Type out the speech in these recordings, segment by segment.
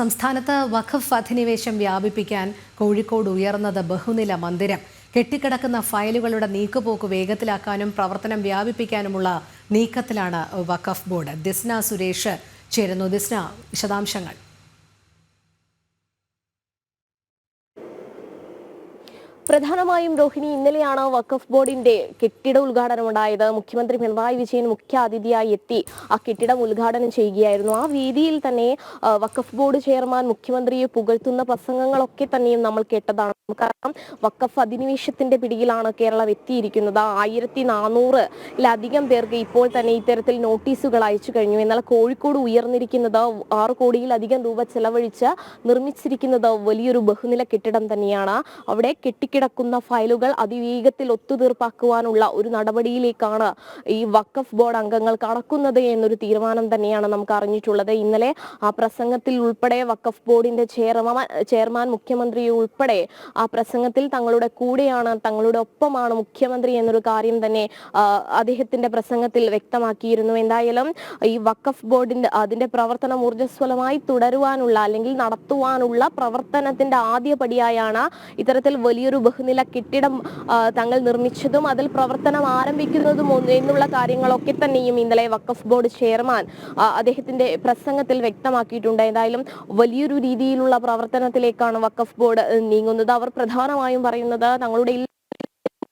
സംസ്ഥാനത്ത് വഖഫ് അധിനിവേശം വ്യാപിപ്പിക്കാൻ കോഴിക്കോട് ഉയർന്നത് ബഹുനില മന്ദിരം. കെട്ടിക്കിടക്കുന്ന ഫയലുകളുടെ നീക്കുപോക്ക് വേഗത്തിലാക്കാനും പ്രവർത്തനം വ്യാപിപ്പിക്കാനുമുള്ള നീക്കത്തിലാണ് വഖഫ് ബോർഡ്. ദിസ്ന സുരേഷ് ചേരുന്നു. ദിസ്ന വിശദാംശങ്ങൾ. പ്രധാനമായും രോഹിണി ഇന്നലെയാണ് വഖഫ് ബോർഡിന്റെ കെട്ടിട ഉദ്ഘാടനം ഉണ്ടായത്. മുഖ്യമന്ത്രി പിണറായി വിജയൻ മുഖ്യ അതിഥിയായി എത്തി ആ കെട്ടിടം ഉദ്ഘാടനം ചെയ്യുകയായിരുന്നു. ആ വേദിയിൽ തന്നെ വഖഫ് ബോർഡ് ചെയർമാൻ മുഖ്യമന്ത്രിയെ പുകഴ്ത്തുന്ന പ്രസംഗങ്ങളൊക്കെ തന്നെയും നമ്മൾ കേട്ടതാണ്. കാരണം വഖഫ് അധിനിവേശത്തിന്റെ പിടിയിലാണ് കേരളം എത്തിയിരിക്കുന്നത്. ആയിരത്തി നാനൂറിലധികം പേർക്ക് ഇപ്പോൾ തന്നെ ഇത്തരത്തിൽ നോട്ടീസുകൾ അയച്ചു കഴിഞ്ഞു. എന്നാൽ കോഴിക്കോട് ഉയർന്നിരിക്കുന്നത് ആറ് കോടിയിലധികം രൂപ ചെലവഴിച്ച് നിർമ്മിച്ചിരിക്കുന്നത് വലിയൊരു ബഹുനില കെട്ടിടം തന്നെയാണ്. അവിടെ കെട്ടിക്കിടക്കുന്ന ഫയലുകൾ അതിവേഗത്തിൽ ഒത്തുതീർപ്പാക്കുവാനുള്ള ഒരു നടപടിയിലേക്കാണ് ഈ വഖഫ് ബോർഡ് അംഗങ്ങൾ കടക്കുന്നത് എന്നൊരു തീരുമാനം തന്നെയാണ് നമുക്ക് അറിഞ്ഞിട്ടുള്ളത്. ഇന്നലെ ആ പ്രസംഗത്തിൽ ഉൾപ്പെടെ വഖഫ് ബോർഡിന്റെ ചെയർമാൻ ചെയർമാൻ മുഖ്യമന്ത്രി ഉൾപ്പെടെ ആ പ്രസംഗത്തിൽ തങ്ങളുടെ കൂടെയാണ് തങ്ങളുടെ ഒപ്പമാണ് മുഖ്യമന്ത്രി എന്നൊരു കാര്യം തന്നെ അദ്ദേഹത്തിന്റെ പ്രസംഗത്തിൽ വ്യക്തമാക്കിയിരുന്നു. എന്തായാലും ഈ വഖഫ് ബോർഡിന്റെ അതിന്റെ പ്രവർത്തനം ഊർജസ്വലമായി തുടരുവാനുള്ള അല്ലെങ്കിൽ നടത്തുവാനുള്ള പ്രവർത്തനത്തിന്റെ ആദ്യ പടിയായാണ് ഇത്തരത്തിൽ വലിയൊരു ബഹുനില കെട്ടിടം തങ്ങൾ നിർമ്മിച്ചതും അതിൽ പ്രവർത്തനം ആരംഭിക്കുന്നതും എന്നുള്ള കാര്യങ്ങളൊക്കെ തന്നെയും ഇന്നലെ വഖഫ് ബോർഡ് ചെയർമാൻ അദ്ദേഹത്തിന്റെ പ്രസംഗത്തിൽ വ്യക്തമാക്കിയിട്ടുണ്ട്. ഏതായാലും വലിയൊരു രീതിയിലുള്ള പ്രവർത്തനത്തിലേക്കാണ് വഖഫ് ബോർഡ് നീങ്ങുന്നത്. അവർ പ്രധാനമായും പറയുന്നത് തങ്ങളുടെ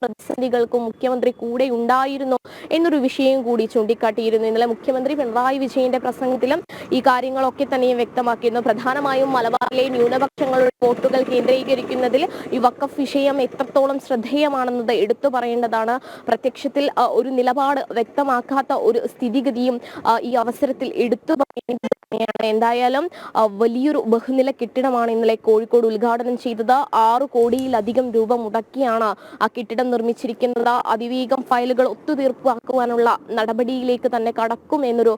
പ്രതിസന്ധികൾക്കും മുഖ്യമന്ത്രി കൂടെ ഉണ്ടായിരുന്നു എന്നൊരു വിഷയം കൂടി ചൂണ്ടിക്കാട്ടിയിരുന്നു. ഇന്നലെ മുഖ്യമന്ത്രി പിണറായി വിജയന്റെ പ്രസംഗത്തിലും ഈ കാര്യങ്ങളൊക്കെ തന്നെയും വ്യക്തമാക്കിയിരുന്നു. പ്രധാനമായും മലബാറിലെ ന്യൂനപക്ഷങ്ങളുടെ വോട്ടുകൾ കേന്ദ്രീകരിക്കുന്നതിൽ ഈ വക്കഫ് വിഷയം എത്രത്തോളം ശ്രദ്ധേയമാണെന്നത് എടുത്തു പറയേണ്ടതാണ്. പ്രത്യക്ഷത്തിൽ ഒരു നിലപാട് വ്യക്തമാക്കാത്ത ഒരു സ്ഥിതിഗതിയും ഈ അവസരത്തിൽ എടുത്തു തന്നെയാണ് എന്തായാലും വലിയൊരു ബഹുനില കെട്ടിടമാണ് ഇന്നലെ കോഴിക്കോട് ഉദ്ഘാടനം ചെയ്തത്. ആറു കോടിയിലധികം രൂപ മുടക്കിയാണ് ആ കെട്ടിടം നിർമ്മിച്ചിരിക്കുന്നത്. അതിവേഗം ഫയലുകൾ ഒത്തുതീർപ്പാക്കുവാനുള്ള നടപടിയിലേക്ക് തന്നെ കടക്കും എന്നൊരു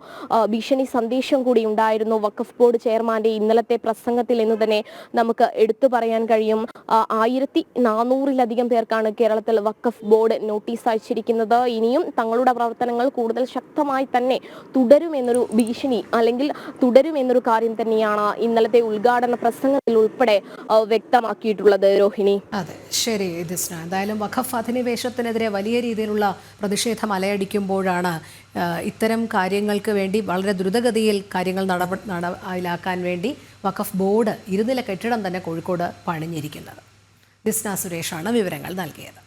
ഭീഷണി സന്ദേശം കൂടി ഉണ്ടായിരുന്നു. വഖഫ് ബോർഡ് ചെയർമാന്റെ ഇന്നലത്തെ പ്രസംഗത്തിൽ എന്ന് തന്നെ നമുക്ക് എടുത്തു പറയാൻ കഴിയും. ആയിരത്തി നാനൂറിലധികം പേർക്കാണ് കേരളത്തിൽ വഖഫ് ബോർഡ് നോട്ടീസ് അയച്ചിരിക്കുന്നത്. ഇനിയും തങ്ങളുടെ പ്രവർത്തനങ്ങൾ കൂടുതൽ ശക്തമായി തന്നെ തുടരുമെന്നൊരു ഭീഷണി അല്ലെങ്കിൽ തുടരുമെന്നൊരു കാര്യം തന്നെയാണ് ഇന്നലത്തെ ഉദ്ഘാടന പ്രസംഗത്തിൽ ഉൾപ്പെടെ വ്യക്തമാക്കിയിട്ടുള്ളത് രോഹിണി. അതെ ശരി എന്തായാലും വഖഫ് അധിനിവേശത്തിനെതിരെ വലിയ രീതിയിലുള്ള പ്രതിഷേധം അലയടിക്കുമ്പോഴാണ് ഇത്തരം കാര്യങ്ങൾക്ക് വേണ്ടി വളരെ ദ്രുതഗതിയിൽ കാര്യങ്ങൾ നടപ നടപ്പിലാക്കാൻ വേണ്ടി വഖഫ് ബോർഡ് ഇരുനില കെട്ടിടം തന്നെ കോഴിക്കോട് പണിഞ്ഞിരിക്കുന്നത്. ദിസ്ന സുരേഷാണ് വിവരങ്ങൾ നൽകിയത്.